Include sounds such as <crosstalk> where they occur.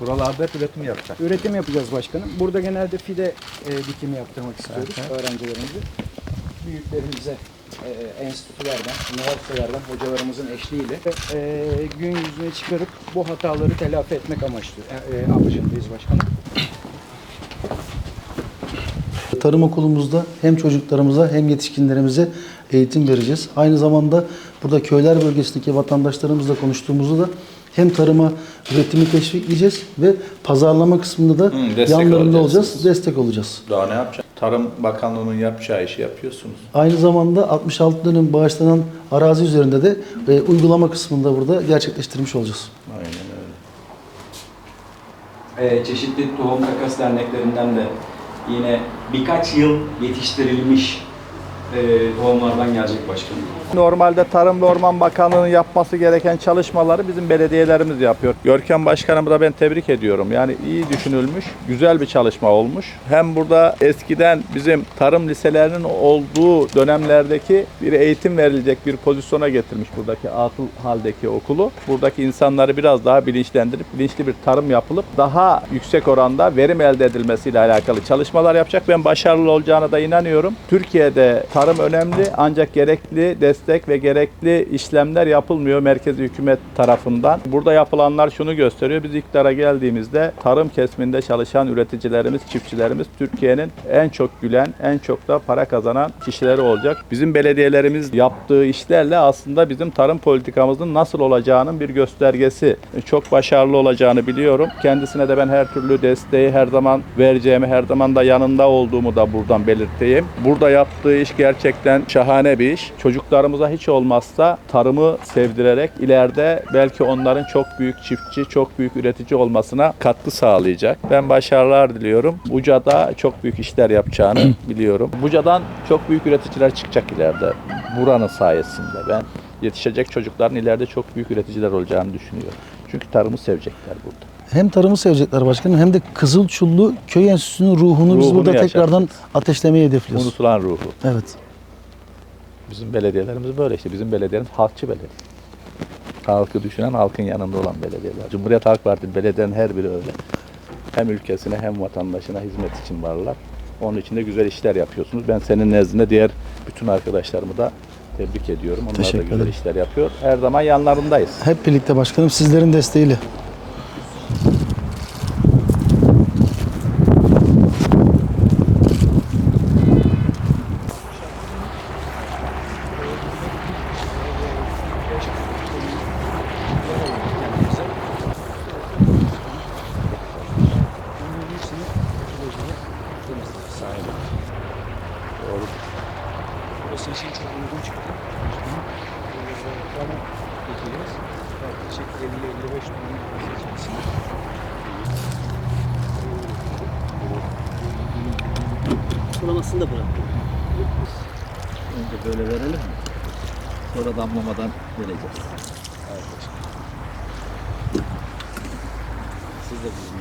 Buralarda hep üretim yapacak. Üretim yapacağız başkanım. Burada genelde fide e, dikimi yaptırmak istiyoruz öğrencilerimize. Büyüklerimize e, enstitülerden, üniversitelerden hocalarımızın eşliğiyle e, gün yüzüne çıkarıp bu hataları telafi etmek amaçlı, e, e, amacındayız başkanım. Tarım okulumuzda hem çocuklarımıza hem yetişkinlerimize eğitim vereceğiz. Aynı zamanda burada köyler bölgesindeki vatandaşlarımızla konuştuğumuzda da hem tarıma üretimi teşvikleyeceğiz ve pazarlama kısmında da Hı, destek yanlarında olacağız, destek olacağız. Daha ne yapacak? Tarım Bakanlığı'nın yapacağı işi yapıyorsunuz. Aynı zamanda 66 dönüm bağışlanan arazi üzerinde de e, uygulama kısmında burada gerçekleştirmiş olacağız. Aynen öyle. Ee, çeşitli tohum takas derneklerinden de yine birkaç yıl yetiştirilmiş tohumlardan gelecek başkanım. Normalde Tarım ve Orman Bakanlığı'nın yapması gereken çalışmaları bizim belediyelerimiz yapıyor. Görkem Başkanımı da ben tebrik ediyorum. Yani iyi düşünülmüş, güzel bir çalışma olmuş. Hem burada eskiden bizim tarım liselerinin olduğu dönemlerdeki bir eğitim verilecek bir pozisyona getirmiş buradaki atıl haldeki okulu. Buradaki insanları biraz daha bilinçlendirip bilinçli bir tarım yapılıp daha yüksek oranda verim elde edilmesiyle alakalı çalışmalar yapacak. Ben başarılı olacağına da inanıyorum. Türkiye'de tarım önemli ancak gerekli destek ve gerekli işlemler yapılmıyor merkezi hükümet tarafından. Burada yapılanlar şunu gösteriyor. Biz iktidara geldiğimizde tarım kesiminde çalışan üreticilerimiz, çiftçilerimiz Türkiye'nin en çok gülen, en çok da para kazanan kişileri olacak. Bizim belediyelerimiz yaptığı işlerle aslında bizim tarım politikamızın nasıl olacağının bir göstergesi. Çok başarılı olacağını biliyorum. Kendisine de ben her türlü desteği her zaman vereceğimi, her zaman da yanında olduğumu da buradan belirteyim. Burada yaptığı iş gerçekten şahane bir iş. Çocuklarımıza hiç olmazsa tarımı sevdirerek ileride belki onların çok büyük çiftçi, çok büyük üretici olmasına katkı sağlayacak. Ben başarılar diliyorum. Buca'da çok büyük işler yapacağını <clears throat> biliyorum. Buca'dan çok büyük üreticiler çıkacak ileride. Buranın sayesinde. Ben yetişecek çocukların ileride çok büyük üreticiler olacağını düşünüyorum. Çünkü tarımı sevecekler burada. Hem tarımı sevecekler başkanım hem de Kızılçullu Köy Enstitüsü'nün ruhunu, biz Ruhunu burada yaşatacağız. tekrardan ateşlemeyi hedefliyoruz. Unutulan ruhu. Evet. Bizim belediyelerimiz böyle işte. Bizim belediyelerimiz halkçı belediye. Halkı düşünen, halkın yanında olan belediyeler. Cumhuriyet Halk Partisi belediyenin her biri öyle. Hem ülkesine hem vatandaşına hizmet için varlar. Onun için de güzel işler yapıyorsunuz. Ben senin nezdinde diğer bütün arkadaşlarımı da tebrik ediyorum. Onlar Teşekkür da güzel ederim. işler yapıyor. Her zaman yanlarındayız. Hep birlikte başkanım sizlerin desteğiyle. sahibi. Doğru. Burası için çok uygun çıktı. Ama geçeceğiz. Yaklaşık 50-55 milyon seçmesini. Sulamasını da bıraktım. Önce böyle verelim mi? Sonra damlamadan vereceğiz. Evet. Siz de bizim.